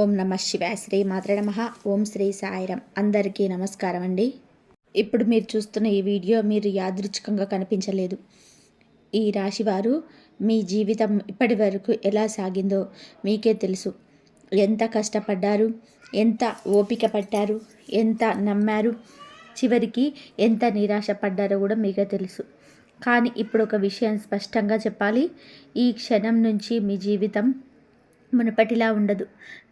ఓం నమ శివాయ శ్రీ మాత్ర నమ. ఓం శ్రీ సాయిరం అందరికీ నమస్కారం అండి. ఇప్పుడు మీరు చూస్తున్న ఈ వీడియో మీరు యాదృచ్ఛికంగా కనిపించలేదు. ఈ రాశివారు మీ జీవితం ఇప్పటి వరకు ఎలా సాగిందో మీకే తెలుసు. ఎంత కష్టపడ్డారు ఎంత ఓపిక పట్టారు ఎంత నమ్మారు చివరికి ఎంత నిరాశ పడ్డారో కూడా మీకే తెలుసు. కానీ ఇప్పుడు ఒక విషయం స్పష్టంగా చెప్పాలి. ఈ క్షణం నుంచి మీ జీవితం మునుపటిలా ఉండదు.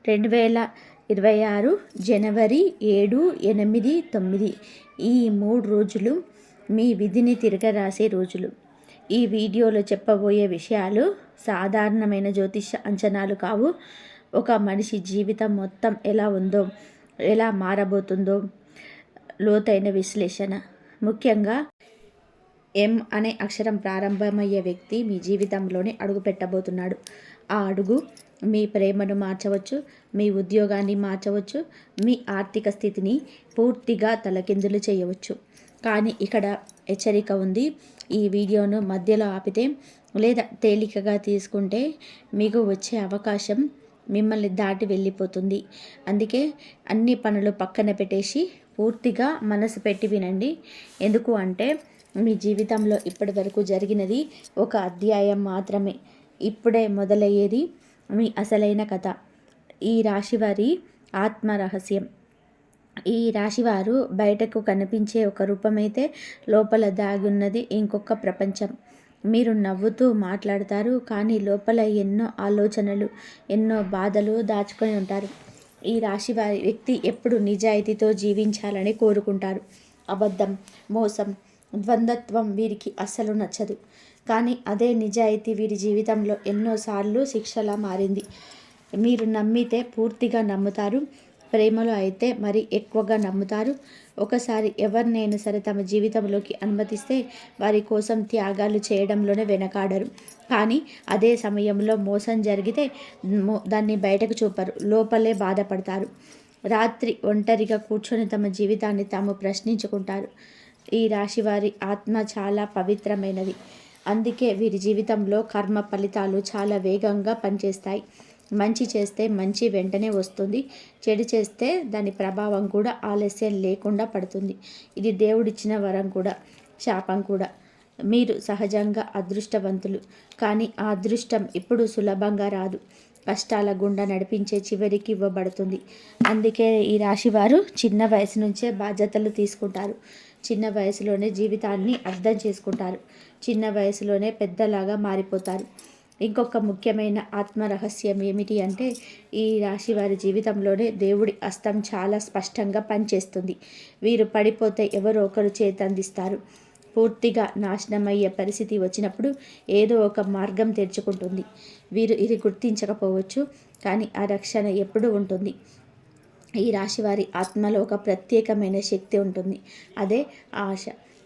రెండు వేల ఇరవై ఆరు జనవరి ఏడు ఎనిమిది తొమ్మిది ఈ మూడు రోజులు మీ విధిని తిరగరాసే రోజులు. ఈ వీడియోలో చెప్పబోయే విషయాలు సాధారణమైన జ్యోతిష అంచనాలు కావు. ఒక మనిషి జీవితం మొత్తం ఎలా ఉందో ఎలా మారబోతుందో లోతైన విశ్లేషణ. ముఖ్యంగా ఎం అనే అక్షరం ప్రారంభమయ్యే వ్యక్తి మీ జీవితంలోనే అడుగు పెట్టబోతున్నాడు. ఆ అడుగు మీ ప్రేమను మార్చవచ్చు మీ ఉద్యోగాన్ని మార్చవచ్చు మీ ఆర్థిక స్థితిని పూర్తిగా తలకిందులు చేయవచ్చు. కానీ ఇక్కడ హెచ్చరిక ఉంది ఈ వీడియోను మధ్యలో ఆపితే లేదా తేలికగా తీసుకుంటే మీకు వచ్చే అవకాశం మిమ్మల్ని దాటి వెళ్ళిపోతుంది. అందుకే అన్ని పనులు పక్కన పెట్టేసి పూర్తిగా మనసు పెట్టి వినండి. ఎందుకు అంటే మీ జీవితంలో ఇప్పటి వరకు జరిగినది ఒక అధ్యాయం మాత్రమే. ఇప్పుడే మొదలయ్యేది మీ అసలైన కథ. ఈ రాశివారి ఆత్మ రహస్యం. ఈ రాశివారు బయటకు కనిపించే ఒక రూపమైతే లోపల దాగున్నది ఇంకొక ప్రపంచం. మీరు నవ్వుతూ మాట్లాడతారు కానీ లోపల ఎన్నో ఆలోచనలు ఎన్నో బాధలు దాచుకొని ఉంటారు. ఈ రాశి వారి వ్యక్తి ఎప్పుడు నిజాయితీతో జీవించాలని కోరుకుంటారు. అబద్ధం మోసం ద్వంద్వత్వం వీరికి అస్సలు నచ్చదు. కానీ అదే నిజాయితీ వీరి జీవితంలో ఎన్నోసార్లు శిక్షలా మారింది. మీరు నమ్మితే పూర్తిగా నమ్ముతారు. ప్రేమలో అయితే మరి ఎక్కువగా నమ్ముతారు. ఒకసారి ఎవరినైనా సరే తమ జీవితంలోకి అనుమతిస్తే వారి కోసం త్యాగాలు చేయడంలోనే వెనకాడరు. కానీ అదే సమయంలో మోసం జరిగితే దాన్ని బయటకు చూపరు. లోపలే బాధపడతారు. రాత్రి ఒంటరిగా కూర్చొని తమ జీవితాన్ని తాము ప్రశ్నించుకుంటారు. ఈ రాశి వారి ఆత్మ చాలా పవిత్రమైనది. అందుకే వీరి జీవితంలో కర్మ ఫలితాలు చాలా వేగంగా పనిచేస్తాయి. మంచి చేస్తే మంచి వెంటనే వస్తుంది. చెడు చేస్తే దాని ప్రభావం కూడా ఆలస్యం లేకుండా పడుతుంది. ఇది దేవుడిచ్చిన వరం కూడా శాపం కూడా. మీరు సహజంగా అదృష్టవంతులు. కానీ ఆ అదృష్టం ఇప్పుడు సులభంగా రాదు. కష్టాల గుండా నడిపించే చివరికి ఇవ్వబడుతుంది. అందుకే ఈ రాశి వారు చిన్న వయసు నుంచే బాధ్యతలు తీసుకుంటారు. చిన్న వయసులోనే జీవితాన్ని అర్థం చేసుకుంటారు. చిన్న వయసులోనే పెద్దలాగా మారిపోతారు. ఇంకొక ముఖ్యమైన ఆత్మ రహస్యం ఏమిటి అంటే ఈ రాశి వారి జీవితంలోనే దేవుడి అస్తం చాలా స్పష్టంగా పనిచేస్తుంది. వీరు పడిపోతే ఎవరో ఒకరు చేతందిస్తారు. పూర్తిగా నాశనమయ్యే పరిస్థితి వచ్చినప్పుడు ఏదో ఒక మార్గం తెరుచుకుంటుంది. వీరు ఇది గుర్తించకపోవచ్చు కానీ ఆ రక్షణ ఎప్పుడూ ఉంటుంది. ఈ రాశి వారి ఆత్మలో ఒక ప్రత్యేకమైన శక్తి ఉంటుంది. అదే ఆశ.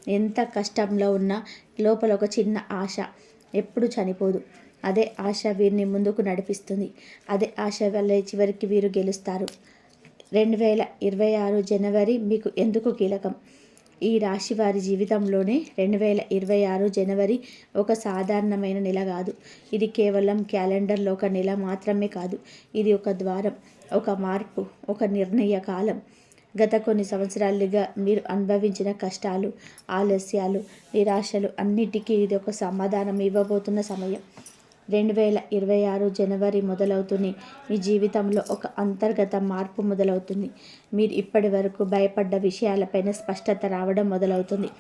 ఎంత కష్టంలో ఉన్నా లోపల ఒక చిన్న ఆశ ఎప్పుడు చనిపోదు. అదే ఆశ వీరిని ముందుకు నడిపిస్తుంది. అదే ఆశ వల్ల చివరికి వీరు గెలుస్తారు. రెండు వేల ఇరవై ఆరు జనవరి మీకు ఎందుకు కీలకం? ఈ రాశి వారి జీవితంలోనే రెండు వేల ఇరవై ఆరు జనవరి ఒక సాధారణమైన నెల కాదు. ఇది కేవలం క్యాలెండర్లో ఒక నెల మాత్రమే కాదు. ఇది ఒక ద్వారం ఒక మార్పు ఒక నిర్ణయ కాలం. గత కొన్ని సంవత్సరాలుగా మీరు అనుభవించిన కష్టాలు ఆలస్యాలు నిరాశలు అన్నిటికీ ఇది ఒక సమాధానం ఇవ్వబోతున్న సమయం. రెండు వేల ఇరవై ఆరు జనవరి మొదలవుతుంది. మీ జీవితంలో ఒక అంతర్గత మార్పు మొదలవుతుంది. మీరు ఇప్పటి వరకు భయపడ్డ విషయాలపైన స్పష్టత రావడం మొదలవుతుంది.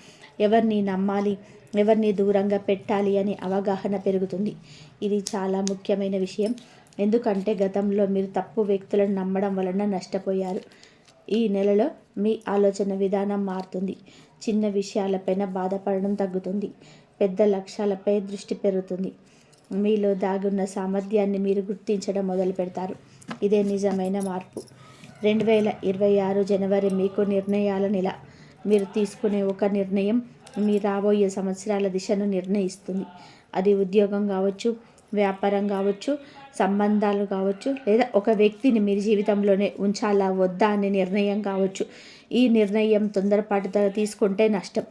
ఎవరిని నమ్మాలి ఎవరిని దూరంగా పెట్టాలి అనే అవగాహన పెరుగుతుంది. ఇది చాలా ముఖ్యమైన విషయం. ఎందుకంటే గతంలో మీరు తప్పు వ్యక్తులను నమ్మడం వలన నష్టపోయారు. ఈ నెలలో మీ ఆలోచన విధానం మారుతుంది. చిన్న విషయాలపైన బాధపడడం తగ్గుతుంది. పెద్ద లక్ష్యాలపై దృష్టి పెరుగుతుంది. మీలో దాగున్న సామర్థ్యాన్ని మీరు గుర్తించడం మొదలు పెడతారు. ఇదే నిజమైన మార్పు. రెండు వేల ఇరవై ఆరు జనవరి మీకు నిర్ణయాల నెల. మీరు తీసుకునే ఒక నిర్ణయం మీ రాబోయే సంవత్సరాల దిశను నిర్ణయిస్తుంది. అది ఉద్యోగం కావచ్చు వ్యాపారం కావచ్చు సంబంధాలు కావచ్చు లేదా ఒక వ్యక్తిని మీరు జీవితంలోనే ఉంచాలా వద్దా అనే నిర్ణయం కావచ్చు. ఈ నిర్ణయం తొందరపాటుతో తీసుకుంటే నష్టం.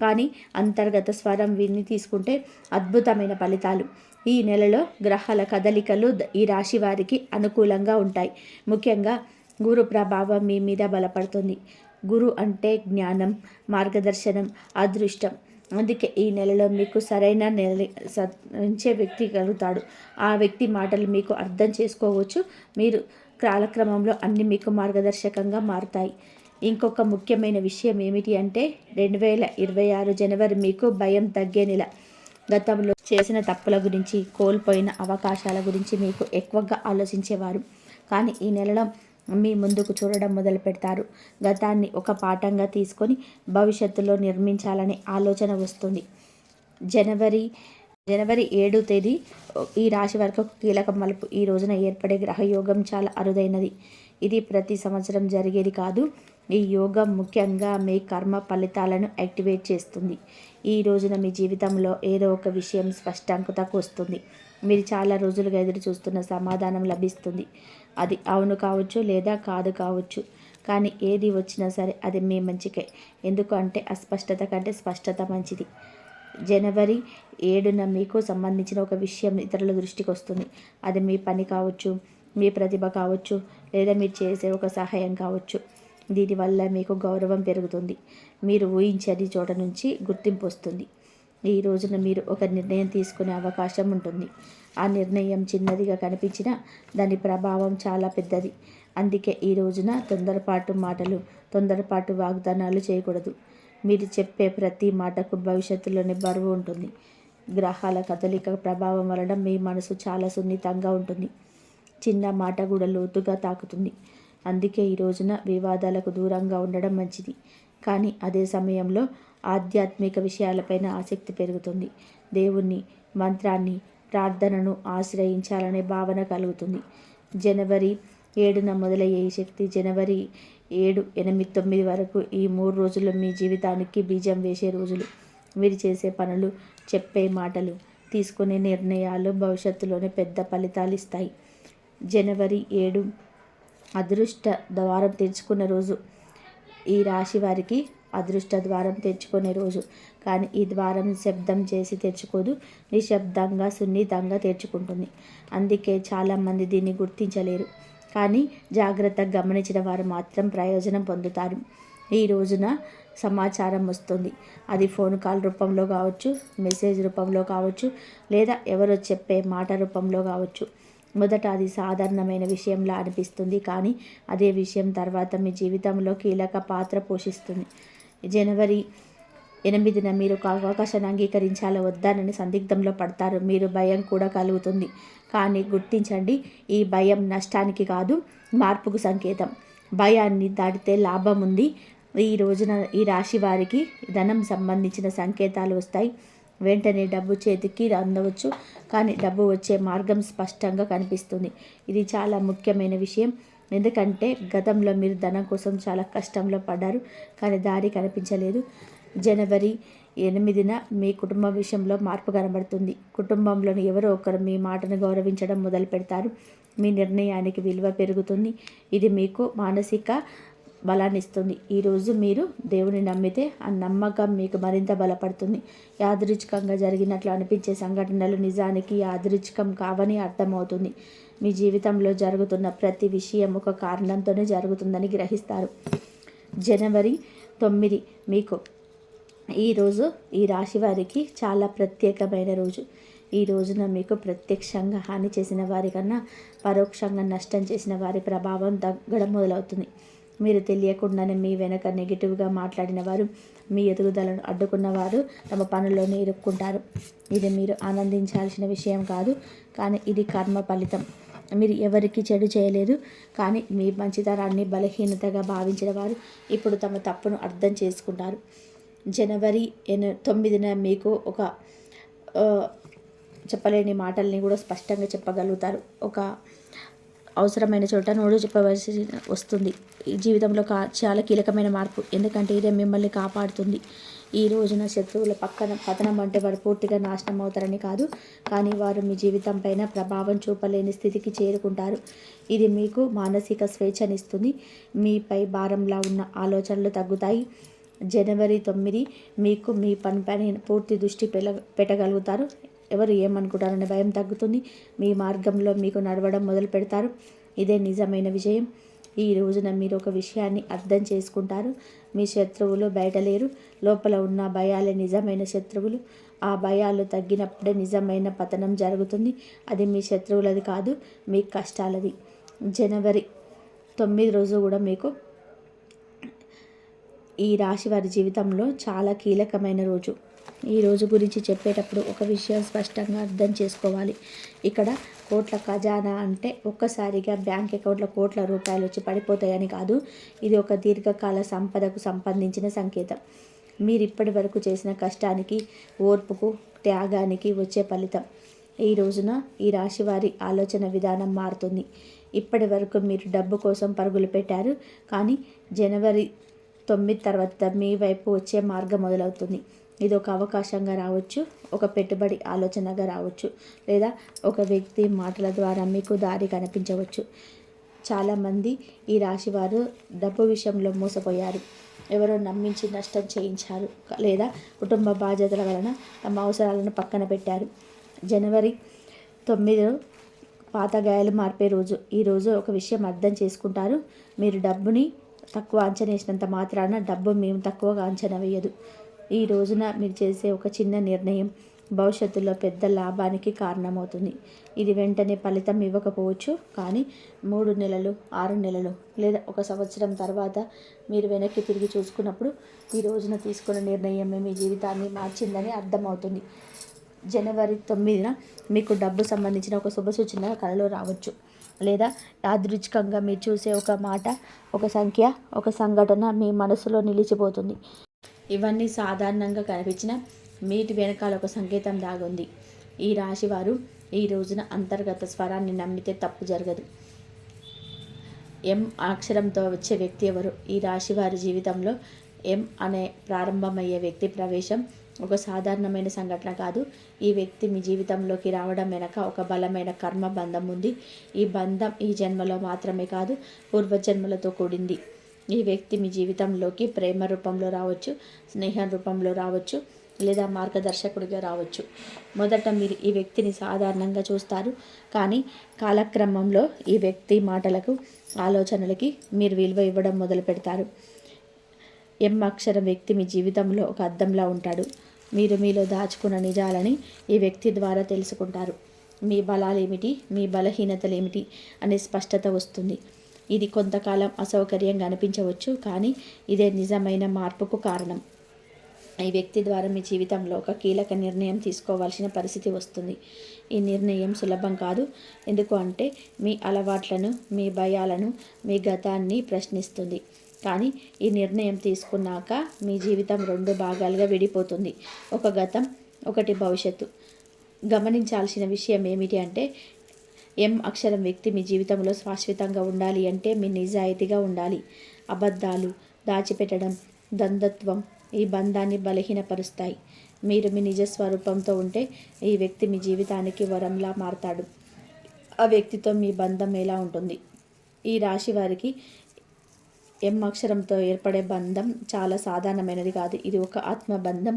కానీ అంతర్గత స్వరం విని తీసుకుంటే అద్భుతమైన ఫలితాలు. ఈ నెలలో గ్రహాల కదలికలు ఈ రాశి వారికి అనుకూలంగా ఉంటాయి. ముఖ్యంగా గురు ప్రభావం మీ మీద బలపడుతుంది. గురు అంటే జ్ఞానం మార్గదర్శనం అదృష్టం. అందుకే ఈ నెలలో మీకు సరైన నెల సరించే వ్యక్తి కలుగుతాడు. ఆ వ్యక్తి మాటలు మీకు అర్థం చేసుకోవచ్చు. మీరు కాలక్రమంలో అన్ని మీకు మార్గదర్శకంగా మారుతాయి. ఇంకొక ముఖ్యమైన విషయం ఏమిటి అంటే రెండు వేల ఇరవై ఆరు జనవరి మీకు భయం తగ్గే నెల. గతంలో చేసిన తప్పుల గురించి కోల్పోయిన అవకాశాల గురించి మీకు ఎక్కువగా ఆలోచించేవారు. కానీ ఈ నెలలో మీ ముందుకు చూడడం మొదలు పెడతారు. గతాన్ని ఒక పాఠంగా తీసుకొని భవిష్యత్తులో నిర్మించాలనే ఆలోచన వస్తుంది. జనవరి జనవరి ఏడు తేదీ ఈ రాశి వరకు కీలక మలుపు. ఈ రోజున ఏర్పడే గ్రహయోగం చాలా అరుదైనది. ఇది ప్రతి సంవత్సరం జరిగేది కాదు. ఈ యోగం ముఖ్యంగా మీ కర్మ ఫలితాలను యాక్టివేట్ చేస్తుంది. ఈ రోజున మీ జీవితంలో ఏదో ఒక విషయం స్పష్టాంకతకు వస్తుంది. మీరు చాలా రోజులుగా ఎదురు చూస్తున్న సమాధానం లభిస్తుంది. అది అవును కావచ్చు లేదా కాదు కావచ్చు. కానీ ఏది వచ్చినా సరే అది మీ మంచికే. ఎందుకంటే అస్పష్టత కంటే స్పష్టత మంచిది. జనవరి ఏడున మీకు సంబంధించిన ఒక విషయం ఇతరుల దృష్టికి వస్తుంది. అది మీ పని కావచ్చు మీ ప్రతిభ కావచ్చు లేదా మీరు చేసే ఒక సహాయం కావచ్చు. దీనివల్ల మీకు గౌరవం పెరుగుతుంది. మీరు ఊహించని చోట నుంచి గుర్తింపు వస్తుంది. ఈ రోజున మీరు ఒక నిర్ణయం తీసుకునే అవకాశం ఉంటుంది. ఆ నిర్ణయం చిన్నదిగా కనిపించినా దాని ప్రభావం చాలా పెద్దది. అందుకే ఈ రోజున తొందరపాటు మాటలు తొందరపాటు వాగ్దానాలు చేయకూడదు. మీరు చెప్పే ప్రతి మాటకు భవిష్యత్తులోనే బరువు ఉంటుంది. గ్రహాల కదలిక ప్రభావం వలన మీ మనసు చాలా సున్నితంగా ఉంటుంది. చిన్న మాట కూడా లోతుగా తాకుతుంది. అందుకే ఈ రోజున వివాదాలకు దూరంగా ఉండడం మంచిది. కానీ అదే సమయంలో ఆధ్యాత్మిక విషయాలపైన ఆసక్తి పెరుగుతుంది. దేవుణ్ణి మంత్రాన్ని ప్రార్థనను ఆశ్రయించాలనే భావన కలుగుతుంది. జనవరి ఏడున మొదలయ్యే ఈ శక్తి జనవరి ఏడు ఎనిమిది తొమ్మిది వరకు ఈ మూడు రోజులు మీ జీవితానికి బీజం వేసే రోజులు. మీరు చేసే పనులు చెప్పే మాటలు తీసుకునే నిర్ణయాలు భవిష్యత్తులోనే పెద్ద ఫలితాలు ఇస్తాయి. జనవరి ఏడు అదృష్ట ద్వారం తెరుచుకున్న రోజు. ఈ రాశి వారికి అదృష్ట ద్వారం తెరుచుకునే రోజు. కానీ ఈ ద్వారం శబ్దం చేసి తెరుచుకోదు. నిశ్శబ్దంగా సున్నితంగా తెరుచుకుంటుంది. అందుకే చాలామంది దీన్ని గుర్తించలేరు. కానీ జాగ్రత్తగా గమనించిన వారు మాత్రం ప్రయోజనం పొందుతారు. ఈ రోజున సమాచారం వస్తుంది. అది ఫోన్ కాల్ రూపంలో కావచ్చు మెసేజ్ రూపంలో కావచ్చు లేదా ఎవరో చెప్పే మాట రూపంలో కావచ్చు. మొదట అది సాధారణమైన విషయంలా అనిపిస్తుంది కానీ అదే విషయం తర్వాత మీ జీవితంలో కీలక పాత్ర పోషిస్తుంది. జనవరి ఎనిమిదిన మీరు ఒక అవకాశాన్ని అంగీకరించాలో? వద్దానని సందిగ్ధంలో పడతారు. మీరు భయం కూడా కలుగుతుంది. కానీ గుర్తించండి ఈ భయం నష్టానికి కాదు మార్పుకు సంకేతం. భయాన్ని దాటితే లాభం ఉంది. ఈ రోజున ఈ రాశి వారికి ధనం సంబంధించిన సంకేతాలు వస్తాయి. వెంటనే డబ్బు చేతికి అందవచ్చు కానీ డబ్బు వచ్చే మార్గం స్పష్టంగా కనిపిస్తుంది. ఇది చాలా ముఖ్యమైన విషయం. ఎందుకంటే గతంలో మీరు ధనం కోసం చాలా కష్టంలో పడ్డారు కానీ దారి కనిపించలేదు. జనవరి ఎనిమిదిన మీ కుటుంబ విషయంలో మార్పు కనబడుతుంది. కుటుంబంలోని ఎవరో ఒకరు మీ మాటను గౌరవించడం మొదలు పెడతారు మీ నిర్ణయానికి విలువ పెరుగుతుంది. ఇది మీకు మానసిక బలాన్ని ఇస్తుంది. ఈరోజు మీరు దేవుని నమ్మితే ఆ నమ్మకం మీకు మరింత బలపడుతుంది. యాదృచ్ఛికంగా జరిగినట్లు అనిపించే సంఘటనలు నిజానికి యాదృచ్ఛికం కావని అర్థమవుతుంది. మీ జీవితంలో జరుగుతున్న ప్రతి విషయం ఒక కారణంతోనే జరుగుతుందని గ్రహిస్తారు. జనవరి తొమ్మిది మీకు ఈరోజు ఈ రాశి వారికి చాలా ప్రత్యేకమైన రోజు. ఈ రోజున మీకు ప్రత్యక్షంగా హాని చేసిన వారికన్నా పరోక్షంగా నష్టం చేసిన వారి ప్రభావం తగ్గడం మొదలవుతుంది. మీరు తెలియకుండానే మీ వెనక నెగిటివ్గా మాట్లాడిన వారు మీ ఎదుగుదలను అడ్డుకున్న వారు తమ పనుల్లోనే ఇరుక్కుంటారు. ఇది మీరు ఆనందించాల్సిన విషయం కాదు కానీ ఇది కర్మ ఫలితం. మీరు ఎవరికి చెడు చేయలేదు కానీ మీ మంచితనాన్ని బలహీనతగా భావించిన వారు ఇప్పుడు తమ తప్పును అర్థం చేసుకుంటారు. జనవరి ఎన తొమ్మిదిన మీకు ఒక చెప్పలేని మాటల్ని కూడా స్పష్టంగా చెప్పగలుగుతారు. ఒక అవసరమైన చోట నోడు చెప్పవలసి వస్తుంది. జీవితంలో కా చాలా కీలకమైన మార్పు. ఎందుకంటే ఇదే మిమ్మల్ని కాపాడుతుంది. ఈ రోజున శత్రువుల పక్కన పతనం అంటే వారు పూర్తిగా నాశనం అవుతారని కాదు. కానీ వారు మీ జీవితం పైన ప్రభావం చూపలేని స్థితికి చేరుకుంటారు. ఇది మీకు మానసిక స్వేచ్ఛనిస్తుంది. మీపై భారంలా ఉన్న ఆలోచనలు తగ్గుతాయి. జనవరి తొమ్మిది మీకు మీ పనిపైన పూర్తి దృష్టి పెట్టగలుగుతారు. ఎవరు ఏమనుకుంటారనే భయం తగ్గుతుంది. మీ మార్గంలో మీకు నడవడం మొదలు పెడతారు. ఇదే నిజమైన విజయం. ఈ రోజున మీరు ఒక విషయాన్ని అర్థం చేసుకుంటారు. మీ శత్రువులు బయట లేరు లోపల ఉన్న భయాలే నిజమైన శత్రువులు. ఆ భయాలు తగ్గినప్పుడే నిజమైన పతనం జరుగుతుంది. అది మీ శత్రువులది కాదు మీ కష్టాలది. జనవరి తొమ్మిది రోజు కూడా మీకు ఈ రాశి వారి జీవితంలో చాలా కీలకమైన రోజు. ఈ రోజు గురించి చెప్పేటప్పుడు ఒక విషయం స్పష్టంగా అర్థం చేసుకోవాలి. ఇక్కడ కోట్ల ఖజానా అంటే ఒక్కసారిగా బ్యాంక్ అకౌంట్లో కోట్ల రూపాయలు వచ్చి పడిపోతాయని కాదు ఇది ఒక దీర్ఘకాల సంపదకు సంబంధించిన సంకేతం. మీరు ఇప్పటి వరకు చేసిన కష్టానికి ఓర్పుకు త్యాగానికి వచ్చే ఫలితం. ఈ రోజున ఈ రాశి వారి ఆలోచన విధానం మారుతుంది. ఇప్పటి వరకు మీరు డబ్బు కోసం పరుగులు పెట్టారు కానీ జనవరి తొమ్మిది తర్వాత మీ వైపు వచ్చే మార్గం మొదలవుతుంది. ఇది ఒక అవకాశంగా రావచ్చు ఒక పెట్టుబడి ఆలోచనగా రావచ్చు లేదా ఒక వ్యక్తి మాటల ద్వారా మీకు దారి కనిపించవచ్చు. చాలామంది ఈ రాశివారు డబ్బు విషయంలో మోసపోయారు. ఎవరో నమ్మించి నష్టం చేయించారు లేదా కుటుంబ బాధ్యతల వలన తమ అవసరాలను పక్కన పెట్టారు. జనవరి తొమ్మిది పాత గాయాలు మార్పే రోజు. ఈరోజు ఒక విషయం అర్థం చేసుకుంటారు. మీరు డబ్బుని తక్కువ అంచనా వేసినంత మాత్రాన డబ్బు మేము తక్కువగా అంచనా వేయదు. ఈ రోజున మీరు చేసే ఒక చిన్న నిర్ణయం భవిష్యత్తులో పెద్ద లాభానికి కారణమవుతుంది. ఇది వెంటనే ఫలితం ఇవ్వకపోవచ్చు. కానీ మూడు నెలలు ఆరు నెలలు లేదా ఒక సంవత్సరం తర్వాత మీరు వెనక్కి తిరిగి చూసుకున్నప్పుడు ఈ రోజున తీసుకున్న నిర్ణయం మీ జీవితాన్ని మార్చిందని అర్థమవుతుంది. జనవరి తొమ్మిదిన మీకు డబ్బు సంబంధించిన ఒక శుభ సూచన కళలో రావచ్చు. లేదా యాదృచ్ఛికంగా మీరు చూసే ఒక మాట ఒక సంఖ్య ఒక సంఘటన మీ మనసులో నిలిచిపోతుంది. ఇవన్నీ సాధారణంగా కనిపించిన మీటి వెనకాల ఒక సంకేతం దాగుంది. ఈ రాశివారు ఈ రోజున అంతర్గత స్వరాన్ని నమ్మితే తప్పు జరగదు. ఎం అక్షరంతో వచ్చే వ్యక్తి ఎవరు? ఈ రాశి వారి జీవితంలో ఎం అనే ప్రారంభమయ్యే వ్యక్తి ప్రవేశం ఒక సాధారణమైన సంఘటన కాదు. ఈ వ్యక్తి మీ జీవితంలోకి రావడం వెనక ఒక బలమైన కర్మ బంధం ఉంది. ఈ బంధం ఈ జన్మలో మాత్రమే కాదు పూర్వజన్మలతో కూడింది. ఈ వ్యక్తి మీ జీవితంలోకి ప్రేమ రూపంలో రావచ్చు స్నేహం రూపంలో రావచ్చు లేదా మార్గదర్శకుడిగా రావచ్చు. మొదట మీరు ఈ వ్యక్తిని సాధారణంగా చూస్తారు. కానీ కాలక్రమంలో ఈ వ్యక్తి మాటలకు ఆలోచనలకి మీరు విలువ ఇవ్వడం మొదలు పెడతారు. ఎం అక్షరం వ్యక్తి మీ జీవితంలో ఒక అద్దంలా ఉంటాడు. మీరు మీలో దాచుకున్న నిజాలని ఈ వ్యక్తి ద్వారా తెలుసుకుంటారు. మీ బలాలు ఏమిటి మీ బలహీనతలు ఏమిటి అనే స్పష్టత వస్తుంది. ఇది కొంతకాలం అసౌకర్యంగా అనిపించవచ్చు కానీ ఇదే నిజమైన మార్పుకు కారణం. ఈ వ్యక్తి ద్వారా మీ జీవితంలో ఒక కీలక నిర్ణయం తీసుకోవాల్సిన పరిస్థితి వస్తుంది. ఈ నిర్ణయం సులభం కాదు. ఎందుకు అంటే మీ అలవాట్లను మీ భయాలను మీ గతాన్ని ప్రశ్నిస్తుంది. కానీ ఈ నిర్ణయం తీసుకున్నాక మీ జీవితం రెండు భాగాలుగా విడిపోతుంది. ఒక గతం ఒకటి భవిష్యత్తు. గమనించాల్సిన విషయం ఏమిటి అంటే ఎం అక్షరం వ్యక్తి మీ జీవితంలో శాశ్వతంగా ఉండాలి అంటే మీ నిజాయితీగా ఉండాలి. అబద్ధాలు దాచిపెట్టడం దందత్వం ఈ బంధాన్ని బలహీనపరుస్తాయి. మీరు మీ నిజ స్వరూపంతో ఉంటే ఈ వ్యక్తి మీ జీవితానికి వరంలా మారతాడు. ఆ వ్యక్తితో మీ బంధం ఎలా ఉంటుంది? ఈ రాశి వారికి ఎం అక్షరంతో ఏర్పడే బంధం చాలా సాధారణమైనది కాదు. ఇది ఒక ఆత్మ బంధం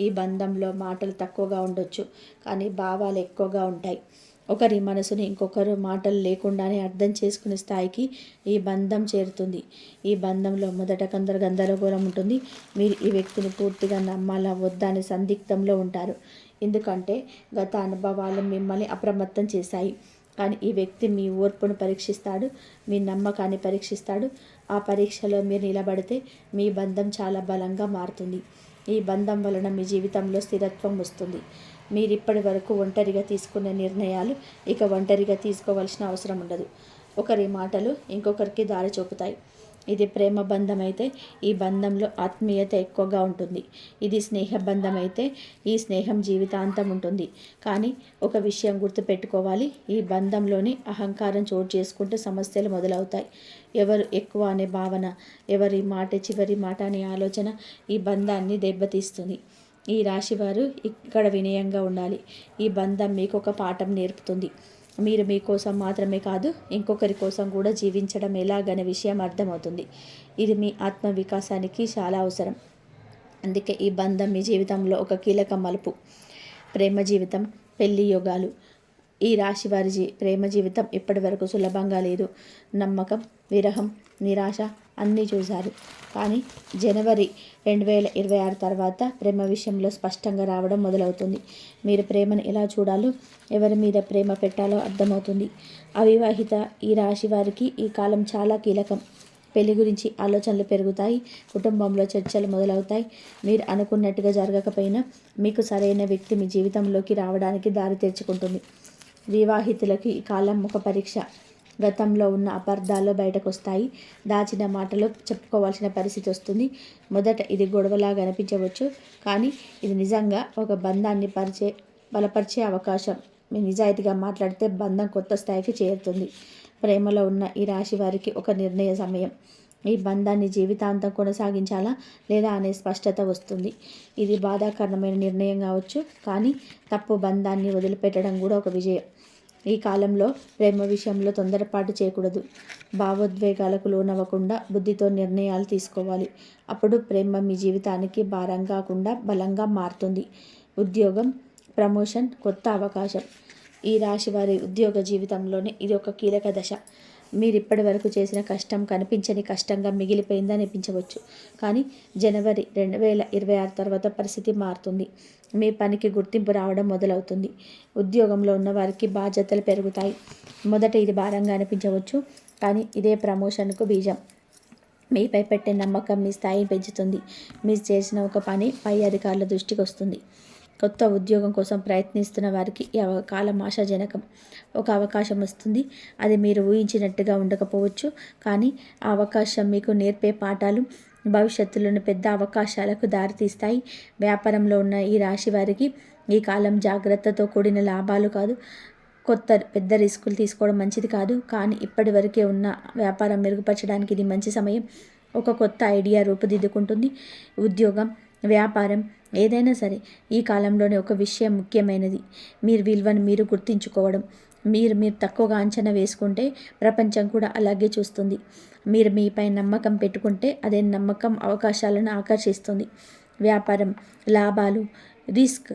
ఈ బంధంలో మాటలు తక్కువగా ఉండొచ్చు కానీ భావాలు ఎక్కువగా ఉంటాయి. ఒకరి మనసుని ఇంకొకరు మాటలు లేకుండానే అర్థం చేసుకునే స్థాయికి ఈ బంధం చేరుతుంది. ఈ బంధంలో మొదట కొందరు గందరగోళం ఉంటుంది. మీరు ఈ వ్యక్తిని పూర్తిగా నమ్మాలా? వద్దా? అనే సందిగ్ధంలో ఉంటారు. ఎందుకంటే గత అనుభవాలు మిమ్మల్ని అప్రమత్తం చేశాయి. కానీ ఈ వ్యక్తి మీ ఓర్పును పరీక్షిస్తాడు మీ నమ్మకాన్ని పరీక్షిస్తాడు. ఆ పరీక్షలో మీరు నిలబడితే మీ బంధం చాలా బలంగా మారుతుంది. ఈ బంధం వలన మీ జీవితంలో స్థిరత్వం వస్తుంది. మీరు ఇప్పటి వరకు ఒంటరిగా తీసుకునే నిర్ణయాలు ఇక ఒంటరిగా తీసుకోవాల్సిన అవసరం ఉండదు. ఒకరి మాటలు ఇంకొకరికి దారి చూపుతాయి. ఇది ప్రేమ బంధం అయితే ఈ బంధంలో ఆత్మీయత ఎక్కువగా ఉంటుంది. ఇది స్నేహ బంధం అయితే ఈ స్నేహం జీవితాంతం ఉంటుంది. కానీ ఒక విషయం గుర్తుపెట్టుకోవాలి. ఈ బంధంలోని అహంకారం చోటు చేసుకుంటే సమస్యలు మొదలవుతాయి. ఎవరు ఎక్కువ అనే భావన ఎవరి మాట చివరి మాట అనే ఆలోచన ఈ బంధాన్ని దెబ్బతీస్తుంది. ఈ రాశివారు ఇక్కడ వినయంగా ఉండాలి. ఈ బంధం మీకు ఒక పాఠం నేర్పుతుంది. మీరు మీకోసం మాత్రమే కాదు ఇంకొకరి కోసం కూడా జీవించడం ఎలాగనే విషయం అర్థమవుతుంది. ఇది మీ ఆత్మ వికాసానికి చాలా అవసరం. అందుకే ఈ బంధం మీ జీవితంలో ఒక కీలక మలుపు. ప్రేమ జీవితం పెళ్ళి యోగాలు. ఈ రాశి వారి జీ ప్రేమ జీవితం ఇప్పటి వరకు సులభంగా లేదు. నమ్మకం విరహం నిరాశ అన్నీ చూశారు. కానీ జనవరి రెండు వేల ఇరవై ఆరు తర్వాత ప్రేమ విషయంలో స్పష్టంగా రావడం మొదలవుతుంది. మీరు ప్రేమను ఎలా చూడాలో ఎవరి మీద ప్రేమ పెట్టాలో అర్థమవుతుంది. అవివాహిత ఈ రాశి వారికి ఈ కాలం చాలా కీలకం. పెళ్ళి గురించి ఆలోచనలు పెరుగుతాయి కుటుంబంలో చర్చలు మొదలవుతాయి. మీరు అనుకున్నట్టుగా జరగకపోయినా మీకు సరైన వ్యక్తి మీ జీవితంలోకి రావడానికి దారి తెరుచుకుంటుంది. వివాహితులకి ఈ కాలం ఒక పరీక్ష గతంలో ఉన్న అపార్థాలు బయటకు వస్తాయి దాచిన మాటలు చెప్పుకోవాల్సిన పరిస్థితి వస్తుంది. మొదట ఇది గొడవలాగా అనిపించవచ్చు. కానీ ఇది నిజంగా ఒక బంధాన్ని పరిచే బలపరిచే అవకాశం. మీ నిజాయితీగా మాట్లాడితే బంధం కొత్త స్థాయికి చేరుతుంది. ప్రేమలో ఉన్న ఈ రాశి వారికి ఒక నిర్ణయ సమయం. ఈ బంధాన్ని జీవితాంతం కొనసాగించాలా లేదా అనే స్పష్టత వస్తుంది. ఇది బాధాకరమైన నిర్ణయం కావచ్చు. కానీ తప్పు బంధాన్ని వదిలిపెట్టడం కూడా ఒక విజయం. ఈ కాలంలో ప్రేమ విషయంలో తొందరపాటు చేయకూడదు. భావోద్వేగాలకు లోనవ్వకుండా బుద్ధితో నిర్ణయాలు తీసుకోవాలి. అప్పుడు ప్రేమ మీ జీవితానికి భారం కాకుండా బలంగా మారుతుంది. ఉద్యోగం ప్రమోషన్ కొత్త అవకాశం. ఈ రాశి వారి ఉద్యోగ జీవితంలోనే ఇది ఒక కీలక దశ. మీరు ఇప్పటి వరకు చేసిన కష్టం కనిపించని కష్టంగా మిగిలిపోయిందని అనిపించవచ్చు. కానీ జనవరి రెండు వేల ఇరవై ఆరు తర్వాత పరిస్థితి మారుతుంది. మీ పనికి గుర్తింపు రావడం మొదలవుతుంది. ఉద్యోగంలో ఉన్న వారికి బాధ్యతలు పెరుగుతాయి. మొదట ఇది భారంగా అనిపించవచ్చు కానీ ఇదే ప్రమోషన్కు బీజం. మీపై పెట్టే నమ్మకం మీ స్థాయిని పెంచుతుంది. మీరు చేసిన ఒక పని పై అధికారుల దృష్టికి వస్తుంది. కొత్త ఉద్యోగం కోసం ప్రయత్నిస్తున్న వారికి ఈ కాలం ఆశాజనకం. ఒక అవకాశం వస్తుంది. అది మీరు ఊహించినట్టుగా ఉండకపోవచ్చు కానీ ఆ అవకాశం మీకు నేర్పే పాఠాలు భవిష్యత్తులోని పెద్ద అవకాశాలకు దారితీస్తాయి. వ్యాపారంలో ఉన్న ఈ రాశి వారికి ఈ కాలం జాగ్రత్తతో కూడిన లాభాలు కాదు. కొత్త పెద్ద రిస్కులు తీసుకోవడం మంచిది కాదు. కానీ ఇప్పటి వరకే ఉన్న వ్యాపారం మెరుగుపరచడానికి ఇది మంచి సమయం. ఒక కొత్త ఐడియా రూపుదిద్దుకుంటుంది. ఉద్యోగం వ్యాపారం ఏదైనా సరే ఈ కాలంలోనే ఒక విషయం ముఖ్యమైనది. మీరు విలువను మీరు గుర్తించుకోవడం. మీరు మీరు తక్కువగా అంచనా వేసుకుంటే ప్రపంచం కూడా అలాగే చూస్తుంది. మీరు మీపై నమ్మకం పెట్టుకుంటే అదే నమ్మకం అవకాశాలను ఆకర్షిస్తుంది. వ్యాపారం లాభాలు రిస్క్.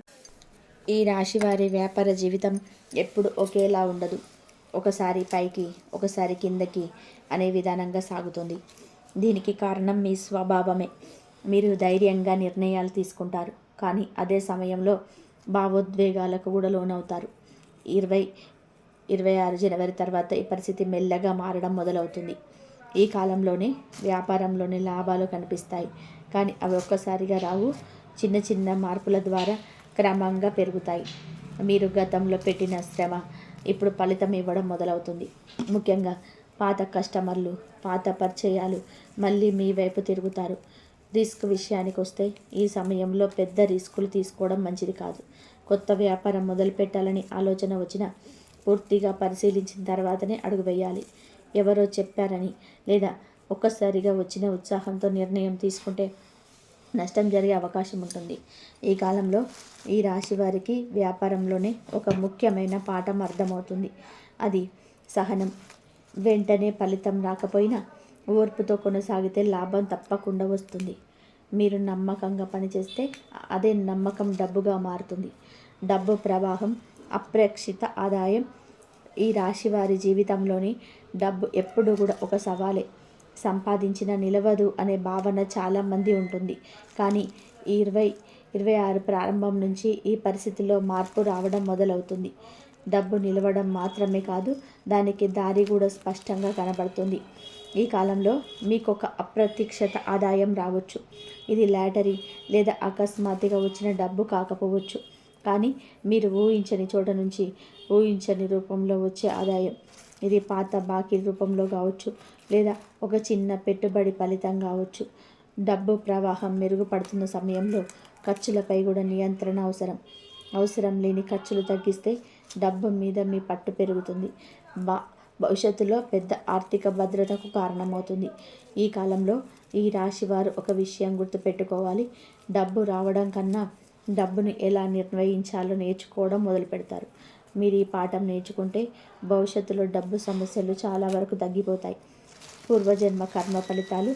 ఈ రాశి వారి వ్యాపార జీవితం ఎప్పుడు ఒకేలా ఉండదు. ఒకసారి పైకి ఒకసారి కిందకి అనే విధానంగా సాగుతుంది. దీనికి కారణం మీ స్వభావమే. మీరు ధైర్యంగా నిర్ణయాలు తీసుకుంటారు. కానీ అదే సమయంలో భావోద్వేగాలకు కూడా లోనవుతారు. ఇరవై ఇరవై ఆరు జనవరి తర్వాత ఈ పరిస్థితి మెల్లగా మారడం మొదలవుతుంది. ఈ కాలంలోనే వ్యాపారంలోనే లాభాలు కనిపిస్తాయి. కానీ అవి ఒక్కసారిగా రావు. చిన్న చిన్న మార్పుల ద్వారా క్రమంగా పెరుగుతాయి. మీరు గతంలో పెట్టిన శ్రమ ఇప్పుడు ఫలితం ఇవ్వడం మొదలవుతుంది. ముఖ్యంగా పాత కస్టమర్లు పాత పరిచయాలు మళ్ళీ మీ వైపు తిరుగుతారు. రిస్క్ విషయానికి వస్తే ఈ సమయంలో పెద్ద రిస్కులు తీసుకోవడం మంచిది కాదు. కొత్త వ్యాపారం మొదలు పెట్టాలని ఆలోచన వచ్చిన పూర్తిగా పరిశీలించిన తర్వాతనే అడుగు వేయాలి. ఎవరో చెప్పారని లేదా ఒక్కసారిగా వచ్చిన ఉత్సాహంతో నిర్ణయం తీసుకుంటే నష్టం జరిగే అవకాశం ఉంటుంది. ఈ కాలంలో ఈ రాశి వారికి వ్యాపారంలోనే ఒక ముఖ్యమైన పాఠం అర్థమవుతుంది. అది సహనం. వెంటనే ఫలితం రాకపోయినా ఓర్పుతో కొనసాగితే లాభం తప్పకుండా వస్తుంది. మీరు నమ్మకంగా పనిచేస్తే అదే నమ్మకం డబ్బుగా మారుతుంది. డబ్బు ప్రవాహం అప్రక్షిత ఆదాయం ఈ రాశి వారి జీవితంలోని డబ్బు ఎప్పుడు కూడా ఒక సవాలే. సంపాదించిన నిలవదు అనే భావన చాలామంది ఉంటుంది. కానీ ఈ ఇరవై ఇరవై ఆరు ప్రారంభం నుంచి ఈ పరిస్థితిలో మార్పు రావడం మొదలవుతుంది. డబ్బు నిలవడం మాత్రమే కాదు దానికి దారి కూడా స్పష్టంగా కనబడుతుంది. ఈ కాలంలో మీకు ఒక అప్రత్యక్షత ఆదాయం రావచ్చు. ఇది లాటరీ లేదా అకస్మాత్తుగా వచ్చిన డబ్బు కాకపోవచ్చు. కానీ మీరు ఊహించని చోట నుంచి ఊహించని రూపంలో వచ్చే ఆదాయం. ఇది పాత బాకీ రూపంలో కావచ్చు లేదా ఒక చిన్న పెట్టుబడి ఫలితం కావచ్చు. డబ్బు ప్రవాహం మెరుగుపడుతున్న సమయంలో ఖర్చులపై కూడా నియంత్రణ అవసరం. అవసరం లేని ఖర్చులు తగ్గిస్తే డబ్బు మీద మీ పట్టు పెరుగుతుంది. బా భవిష్యత్తులో పెద్ద ఆర్థిక భద్రతకు కారణమవుతుంది. ఈ కాలంలో ఈ రాశి వారు ఒక విషయం గుర్తుపెట్టుకోవాలి. డబ్బు రావడం కన్నా డబ్బును ఎలా నిర్వహించాలో నేర్చుకోవడం మొదలు పెడతారు. మీరు ఈ పాఠం నేర్చుకుంటే భవిష్యత్తులో డబ్బు సమస్యలు చాలా వరకు తగ్గిపోతాయి. పూర్వజన్మ కర్మ ఫలితాలు.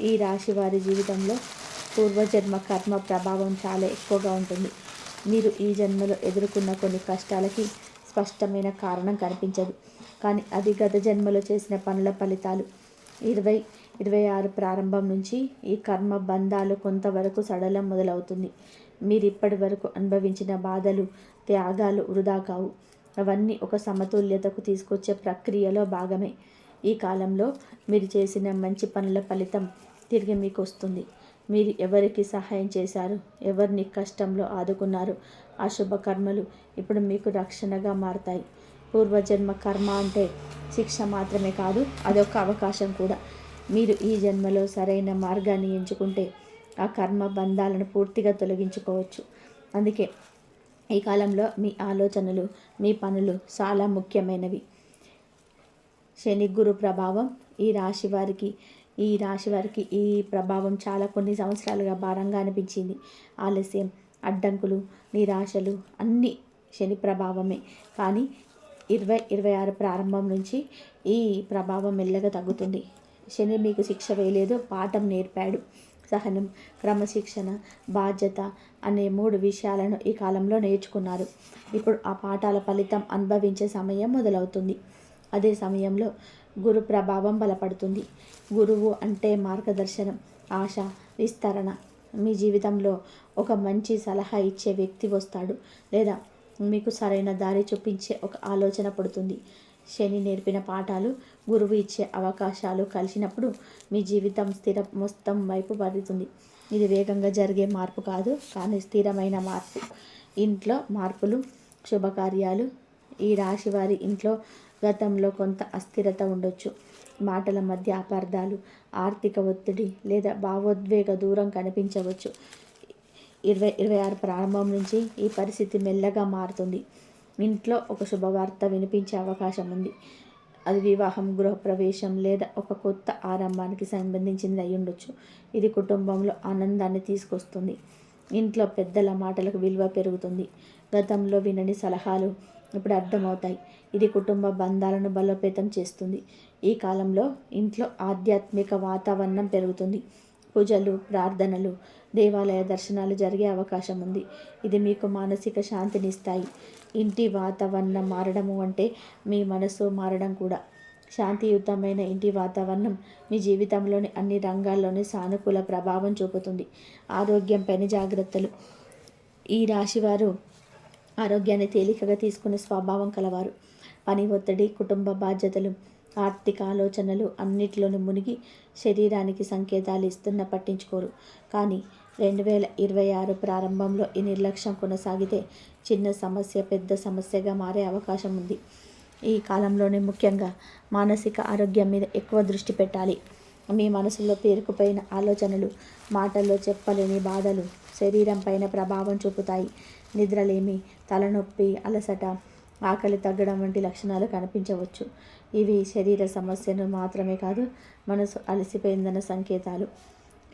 ఈ రాశి వారి జీవితంలో పూర్వజన్మ కర్మ ప్రభావం చాలా ఎక్కువగా ఉంటుంది. మీరు ఈ జన్మలో ఎదుర్కొన్న కొన్ని కష్టాలకి స్పష్టమైన కారణం కనిపించదు. కానీ అది గత జన్మలో చేసిన పనుల ఫలితాలు. ఇరవై ఇరవై ఆరు ప్రారంభం నుంచి ఈ కర్మ బంధాలు కొంతవరకు సడలం మొదలవుతుంది. మీరు ఇప్పటి వరకు అనుభవించిన బాధలు త్యాగాలు వృధా కావు. అవన్నీ ఒక సమతుల్యతకు తీసుకొచ్చే ప్రక్రియలో భాగమే. ఈ కాలంలో మీరు చేసిన మంచి పనుల ఫలితం తిరిగి మీకు వస్తుంది మీరు ఎవరికి సహాయం చేశారు? ఎవరిని కష్టంలో ఆదుకున్నారు? ఆ శుభకర్మలు ఇప్పుడు మీకు రక్షణగా మారతాయి. పూర్వజన్మ కర్మ అంటే శిక్ష మాత్రమే కాదు అదొక అవకాశం కూడా. మీరు ఈ జన్మలో సరైన మార్గాన్ని ఎంచుకుంటే ఆ కర్మ బంధాలను పూర్తిగా తొలగించుకోవచ్చు. అందుకే ఈ కాలంలో మీ ఆలోచనలు మీ పనులు చాలా ముఖ్యమైనవి. శని గురు ప్రభావం ఈ రాశి వారికి ఈ రాశి వారికి ఈ ప్రభావం చాలా కొన్ని సంవత్సరాలుగా భారంగా అనిపించింది. ఆలస్యం అడ్డంకులు నిరాశలు అన్నీ శని ప్రభావమే. కానీ ఇరవై ఇరవై ఆరు ప్రారంభం నుంచి ఈ ప్రభావం మెల్లగా తగ్గుతుంది. శని మీకు శిక్ష వేయలేదు పాఠం నేర్పాడు. సహనం క్రమశిక్షణ బాధ్యత అనే మూడు విషయాలను ఈ కాలంలో నేర్చుకున్నారు. ఇప్పుడు ఆ పాఠాల ఫలితం అనుభవించే సమయం మొదలవుతుంది. అదే సమయంలో గురు ప్రభావం బలపడుతుంది. గురువు అంటే మార్గదర్శనం ఆశ విస్తరణ. మీ జీవితంలో ఒక మంచి సలహా ఇచ్చే వ్యక్తి వస్తాడు లేదా మీకు సరైన దారి చూపించే ఒక ఆలోచన పడుతుంది. శని నేర్పిన పాఠాలు గురువు ఇచ్చే అవకాశాలు కలిసినప్పుడు మీ జీవితం స్థిర మొత్తం వైపు పడుతుంది ఇది వేగంగా జరిగే మార్పు కాదు కానీ స్థిరమైన మార్పు. ఇంట్లో మార్పులు శుభకార్యాలు. ఈ రాశి వారి ఇంట్లో గతంలో కొంత అస్థిరత ఉండొచ్చు. మాటల మధ్య అపార్థాలు ఆర్థిక ఒత్తిడి లేదా భావోద్వేగ దూరం కనిపించవచ్చు. ఇరవై ఇరవై ఆరు ప్రారంభం నుంచి ఈ పరిస్థితి మెల్లగా మారుతుంది. ఇంట్లో ఒక శుభవార్త వినిపించే అవకాశం ఉంది. అది వివాహం గృహప్రవేశం లేదా ఒక కొత్త ఆరంభానికి సంబంధించింది అయి ఉండొచ్చు. ఇది కుటుంబంలో ఆనందాన్ని తీసుకొస్తుంది. ఇంట్లో పెద్దల మాటలకు విలువ పెరుగుతుంది. గతంలో వినని సలహాలు ఇప్పుడు అర్థమవుతాయి. ఇది కుటుంబ బంధాలను బలోపేతం చేస్తుంది. ఈ కాలంలో ఇంట్లో ఆధ్యాత్మిక వాతావరణం పెరుగుతుంది. పూజలు ప్రార్థనలు దేవాలయ దర్శనాలు జరిగే అవకాశం ఉంది. ఇది మీకు మానసిక శాంతినిస్తాయి ఇంటి వాతావరణం మారడము అంటే మీ మనసు మారడం కూడా. శాంతియుతమైన ఇంటి వాతావరణం మీ జీవితంలోని అన్ని రంగాల్లోని సానుకూల ప్రభావం చూపుతుంది. ఆరోగ్యంపైన జాగ్రత్తలు. ఈ రాశివారు ఆరోగ్యాన్ని తేలికగా తీసుకునే స్వభావం కలవారు. పని ఒత్తిడి కుటుంబ బాధ్యతలు ఆర్థిక ఆలోచనలు అన్నిటిలోనూ మునిగి శరీరానికి సంకేతాలు ఇస్తున్న పట్టించుకోరు. కానీ రెండు వేల ఇరవై ఆరు ప్రారంభంలో ఈ నిర్లక్ష్యం కొనసాగితే చిన్న సమస్య పెద్ద సమస్యగా మారే అవకాశం ఉంది. ఈ కాలంలోనే ముఖ్యంగా మానసిక ఆరోగ్యం మీద ఎక్కువ దృష్టి పెట్టాలి. మీ మనసులో పేరుకుపోయిన ఆలోచనలు మాటల్లో చెప్పలేని బాధలు శరీరం పైన ప్రభావం చూపుతాయి. నిద్రలేమి తలనొప్పి అలసట ఆకలి తగ్గడం వంటి లక్షణాలు కనిపించవచ్చు. ఇవి శరీర సమస్యను మాత్రమే కాదు మనసు అలసిపోయిందన్న సంకేతాలు.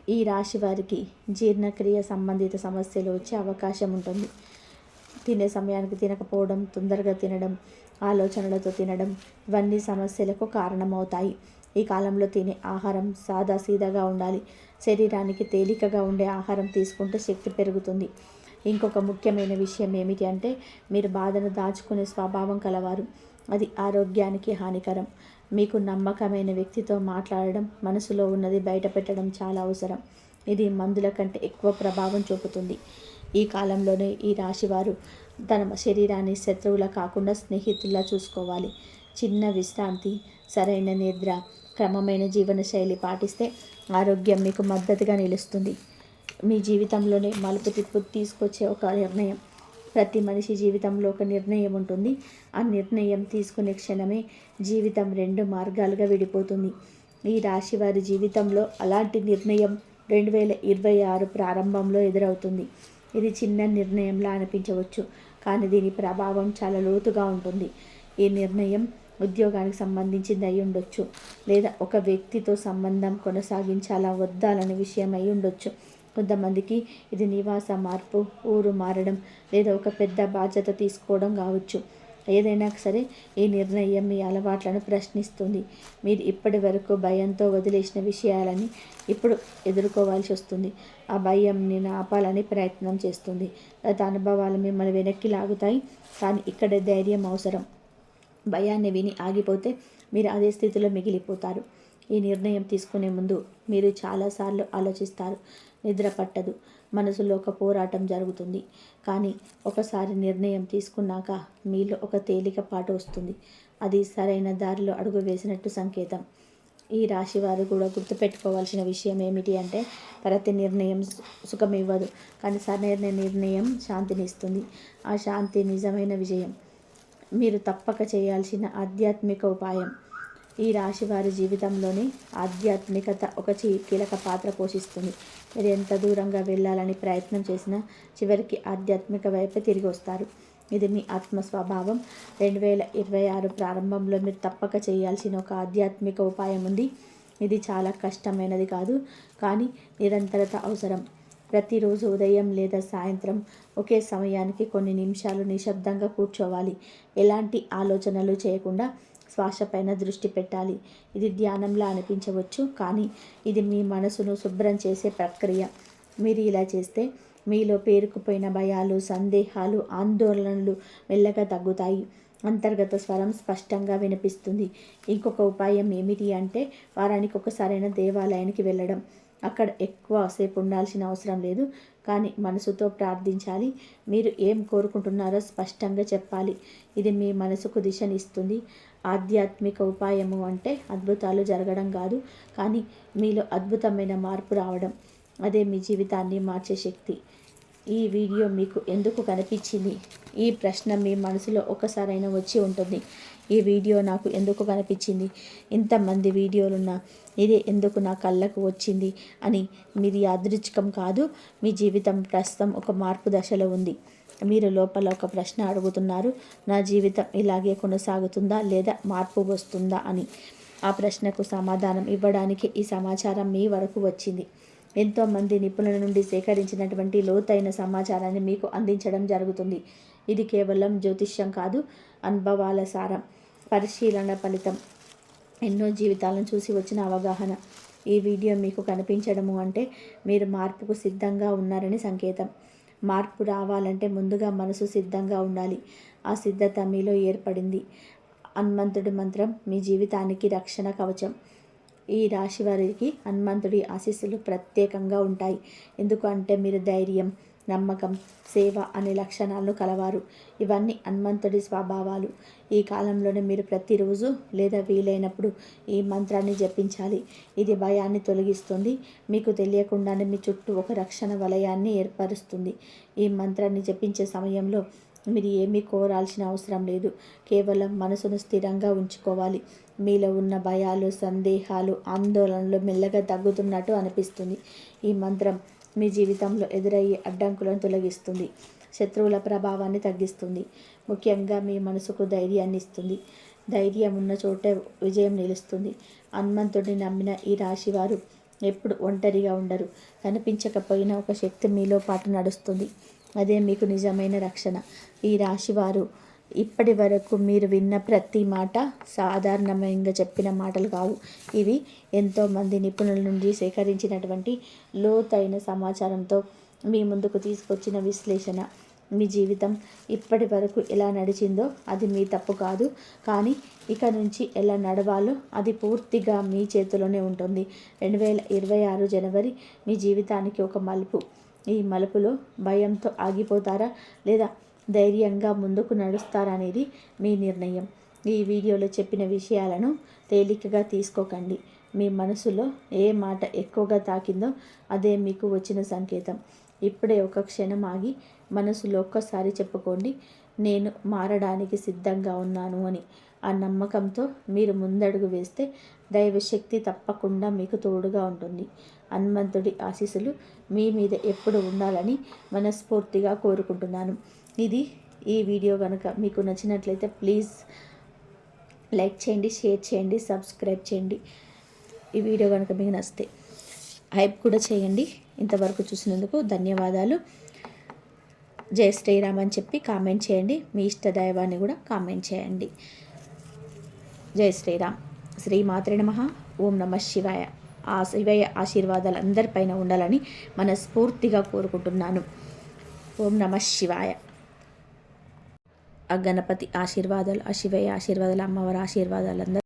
ఈ రాశి వారికి జీర్ణక్రియ సంబంధిత సమస్యలు వచ్చే అవకాశం ఉంటుంది. తినే సమయానికి తినకపోవడం తొందరగా తినడం ఆలోచనలతో తినడం ఇవన్నీ సమస్యలకు కారణమవుతాయి. ఈ కాలంలో తినే ఆహారం సాదా సీదాగా ఉండాలి. శరీరానికి తేలికగా ఉండే ఆహారం తీసుకుంటే శక్తి పెరుగుతుంది. ఇంకొక ముఖ్యమైన విషయం ఏమిటి అంటే మీరు బాధను దాచుకునే స్వభావం కలవారు. అది ఆరోగ్యానికి హానికరం. మీకు నమ్మకమైన వ్యక్తితో మాట్లాడడం మనసులో ఉన్నది బయటపెట్టడం చాలా అవసరం. ఇది మందుల కంటే ఎక్కువ ప్రభావం చూపుతుంది. ఈ కాలంలోనే ఈ రాశివారు తన శరీరాన్ని శత్రువుల కాకుండా స్నేహితుల్లా చూసుకోవాలి. చిన్న విశ్రాంతి సరైన నిద్ర క్రమమైన జీవనశైలి పాటిస్తే ఆరోగ్యం మీకు మద్దతుగా నిలుస్తుంది. మీ జీవితంలోనే మలుపు తిప్పు తీసుకొచ్చే ఒక నిర్ణయం. ప్రతి మనిషి జీవితంలో ఒక నిర్ణయం ఉంటుంది. ఆ నిర్ణయం తీసుకునే క్షణమే జీవితం రెండు మార్గాలుగా విడిపోతుంది. ఈ రాశి వారి జీవితంలో అలాంటి నిర్ణయం రెండు వేల ఇరవై ఆరు ప్రారంభంలో ఎదురవుతుంది. ఇది చిన్న నిర్ణయంలా అనిపించవచ్చు కానీ దీని ప్రభావం చాలా లోతుగా ఉంటుంది. ఈ నిర్ణయం ఉద్యోగానికి సంబంధించింది అయి ఉండొచ్చు లేదా ఒక వ్యక్తితో సంబంధం కొనసాగించాలా వద్దాలనే విషయం అయి ఉండొచ్చు. కొంతమందికి ఇది నివాస మార్పు ఊరు మారడం లేదా ఒక పెద్ద బాధ్యత తీసుకోవడం కావచ్చు. ఏదైనా సరే ఈ నిర్ణయం మీ అలవాట్లను ప్రశ్నిస్తుంది. మీరు ఇప్పటి వరకు భయంతో వదిలేసిన విషయాలని ఇప్పుడు ఎదుర్కోవాల్సి వస్తుంది. ఆ భయంని ఆపాలని ప్రయత్నం చేస్తుంది. గత అనుభవాలు మిమ్మల్ని వెనక్కి లాగుతాయి కానీ ఇక్కడ ధైర్యం అవసరం. భయాన్ని విని ఆగిపోతే మీరు అదే స్థితిలో మిగిలిపోతారు. ఈ నిర్ణయం తీసుకునే ముందు మీరు చాలాసార్లు ఆలోచిస్తారు. నిద్ర పట్టదు. మనసులో ఒక పోరాటం జరుగుతుంది. కానీ ఒకసారి నిర్ణయం తీసుకున్నాక మీలో ఒక తేలికపాటు వస్తుంది. అది సరైన దారిలో అడుగు వేసినట్టు సంకేతం. ఈ రాశి వారు కూడా గుర్తుపెట్టుకోవాల్సిన విషయం ఏమిటి అంటే ప్రతి నిర్ణయం సుఖం ఇవ్వదు కానీ సరైన నిర్ణయం శాంతిని ఇస్తుంది ఆ శాంతి నిజమైన విజయం. మీరు తప్పక చేయాల్సిన ఆధ్యాత్మిక ఉపాయం. ఈ రాశి వారి జీవితంలోని ఆధ్యాత్మికత ఒక కీలక పాత్ర పోషిస్తుంది. మీరు ఎంత దూరంగా వెళ్ళాలని ప్రయత్నం చేసినా చివరికి ఆధ్యాత్మిక వైపే తిరిగి వస్తారు. ఇది మీ ఆత్మ స్వభావం రెండు వేల ఇరవై ఆరు ప్రారంభంలో మీరు తప్పక చేయాల్సిన ఒక ఆధ్యాత్మిక ఉపాయం ఉంది. ఇది చాలా కష్టమైనది కాదు కానీ నిరంతరత అవసరం. ప్రతిరోజు ఉదయం లేదా సాయంత్రం ఒకే సమయానికి కొన్ని నిమిషాలు నిశ్శబ్దంగా కూర్చోవాలి. ఎలాంటి ఆలోచనలు చేయకుండా శ్వాసపైన దృష్టి పెట్టాలి. ఇది ధ్యానంలా అనిపించవచ్చు కానీ ఇది మీ మనసును శుభ్రం చేసే ప్రక్రియ. మీరు ఇలా చేస్తే మీలో పేరుకుపోయిన భయాలు సందేహాలు ఆందోళనలు మెల్లగా తగ్గుతాయి. అంతర్గత స్వరం స్పష్టంగా వినిపిస్తుంది. ఇంకొక ఉపాయం ఏమిటి అంటే వారానికి ఒకసారైనా దేవాలయానికి వెళ్ళడం. అక్కడ ఎక్కువ సేపు ఉండాల్సిన అవసరం లేదు కానీ మనసుతో ప్రార్థించాలి. మీరు ఏం కోరుకుంటున్నారో స్పష్టంగా చెప్పాలి. ఇది మీ మనసుకు దిశనిస్తుంది ఆధ్యాత్మిక ఉపాయము అంటే అద్భుతాలు జరగడం కాదు కానీ మీలో అద్భుతమైన మార్పు రావడం. అదే మీ జీవితాన్ని మార్చే శక్తి. ఈ వీడియో మీకు ఎందుకు కనిపించింది? ఈ ప్రశ్న మీ మనసులో ఒకసారైనా వచ్చి ఉంటుంది. ఈ వీడియో నాకు ఎందుకు కనిపించింది? ఇంతమంది వీడియోలున్నా ఇదే ఎందుకు నా కళ్ళకు వచ్చింది అని మీది యాదృచ్ఛికం కాదు మీ జీవితం ప్రస్తుతం ఒక మార్పు దశలో ఉంది. మీరు లోపల ఒక ప్రశ్న అడుగుతున్నారు నా జీవితం ఇలాగే కొనసాగుతుందా లేదా మార్పు వస్తుందా అని. ఆ ప్రశ్నకు సమాధానం ఇవ్వడానికి ఈ సమాచారం మీ వరకు వచ్చింది. ఎంతోమంది నిపుణుల నుండి సేకరించినటువంటి లోతైన సమాచారాన్ని మీకు అందించడం జరుగుతుంది. ఇది కేవలం జ్యోతిష్యం కాదు అనుభవాల సారం పరిశీలన ఫలితం. ఎన్నో జీవితాలను చూసి వచ్చిన అవగాహన. ఈ వీడియో మీకు కనిపించడము అంటే మీరు మార్పుకు సిద్ధంగా ఉన్నారని సంకేతం. మార్పు రావాలంటే ముందుగా మనసు సిద్ధంగా ఉండాలి. ఆ సిద్ధత మీలో ఏర్పడింది. హనుమంతుడి మంత్రం మీ జీవితానికి రక్షణ కవచం. ఈ రాశి వారికి హనుమంతుడి ఆశీస్సులు ప్రత్యేకంగా ఉంటాయి. ఎందుకంటే మీరు ధైర్యం నమ్మకం సేవ అనే లక్షణాలను కలవారు. ఇవన్నీ హనుమంతుడి స్వభావాలు. ఈ కాలంలోనే మీరు ప్రతిరోజు లేదా వీలైనప్పుడు ఈ మంత్రాన్ని జపించాలి. ఇది భయాన్ని తొలగిస్తుంది. మీకు తెలియకుండానే మీ చుట్టూ ఒక రక్షణ వలయాన్ని ఏర్పరుస్తుంది. ఈ మంత్రాన్ని జపించే సమయంలో మీరు ఏమీ కోరాల్సిన అవసరం లేదు. కేవలం మనసును స్థిరంగా ఉంచుకోవాలి. మీలో ఉన్న భయాలు సందేహాలు ఆందోళనలు మెల్లగా తగ్గుతున్నట్టు అనిపిస్తుంది. ఈ మంత్రం మీ జీవితంలో ఎదురయ్యే అడ్డంకులను తొలగిస్తుంది. శత్రువుల ప్రభావాన్ని తగ్గిస్తుంది. ముఖ్యంగా మీ మనసుకు ధైర్యాన్ని ఇస్తుంది. ధైర్యం ఉన్న చోటే విజయం నిలుస్తుంది. హనుమంతుడిని నమ్మిన ఈ రాశివారు ఎప్పుడు ఒంటరిగా ఉండరు. కనిపించకపోయినా ఒక శక్తి మీలో పాటు నడుస్తుంది. అదే మీకు నిజమైన రక్షణ. ఈ రాశివారు ఇప్పటి వరకు మీరు విన్న ప్రతి మాట సాధారణంగా చెప్పిన మాటలు కావు. ఇవి ఎంతోమంది నిపుణుల నుండి సేకరించినటువంటి లోతైన సమాచారంతో మీ ముందుకు తీసుకొచ్చిన విశ్లేషణ. మీ జీవితం ఇప్పటి వరకు ఎలా నడిచిందో అది మీ తప్పు కాదు. కానీ ఇక నుంచి ఎలా నడవాలో అది పూర్తిగా మీ చేతిలోనే ఉంటుంది. రెండు వేల ఇరవై ఆరు జనవరి మీ జీవితానికి ఒక మలుపు. ఈ మలుపులో భయంతో ఆగిపోతారా లేదా ధైర్యంగా ముందుకు నడుస్తారనేది మీ నిర్ణయం. ఈ వీడియోలో చెప్పిన విషయాలను తేలికగా తీసుకోకండి. మీ మనసులో ఏ మాట ఎక్కువగా తాకిందో అదే మీకు వచ్చిన సంకేతం. ఇప్పుడే ఒక క్షణం ఆగి మనసులో ఒక్కసారి చెప్పుకోండి నేను మారడానికి సిద్ధంగా ఉన్నాను అని. ఆ నమ్మకంతో మీరు ముందడుగు వేస్తే దైవశక్తి తప్పకుండా మీకు తోడుగా ఉంటుంది. హనుమంతుడి ఆశీస్సులు మీ మీద ఎప్పుడు ఉండాలని మనస్ఫూర్తిగా కోరుకుంటున్నాను. ఇది ఈ వీడియో కనుక మీకు నచ్చినట్లయితే ప్లీజ్ లైక్ చేయండి షేర్ చేయండి సబ్స్క్రైబ్ చేయండి. ఈ వీడియో కనుక మీకు నచ్చితే హైప్ కూడా చేయండి. ఇంతవరకు చూసినందుకు ధన్యవాదాలు. జై శ్రీరామ్ అని చెప్పి కామెంట్ చేయండి. మీ ఇష్ట దైవాన్ని కూడా కామెంట్ చేయండి. జై శ్రీరామ్. శ్రీ మాత్రే నమ. ఓం నమ శివాయ. ఆ శివయ్య ఆశీర్వాదాలు అందరిపైన ఉండాలని మనస్ఫూర్తిగా కోరుకుంటున్నాను. ఓం నమ శివాయ. ఆ గణపతి ఆశీర్వాదాలు ఆ శివయ్య ఆశీర్వాదాలు అమ్మవారి ఆశీర్వాదాలు అందరూ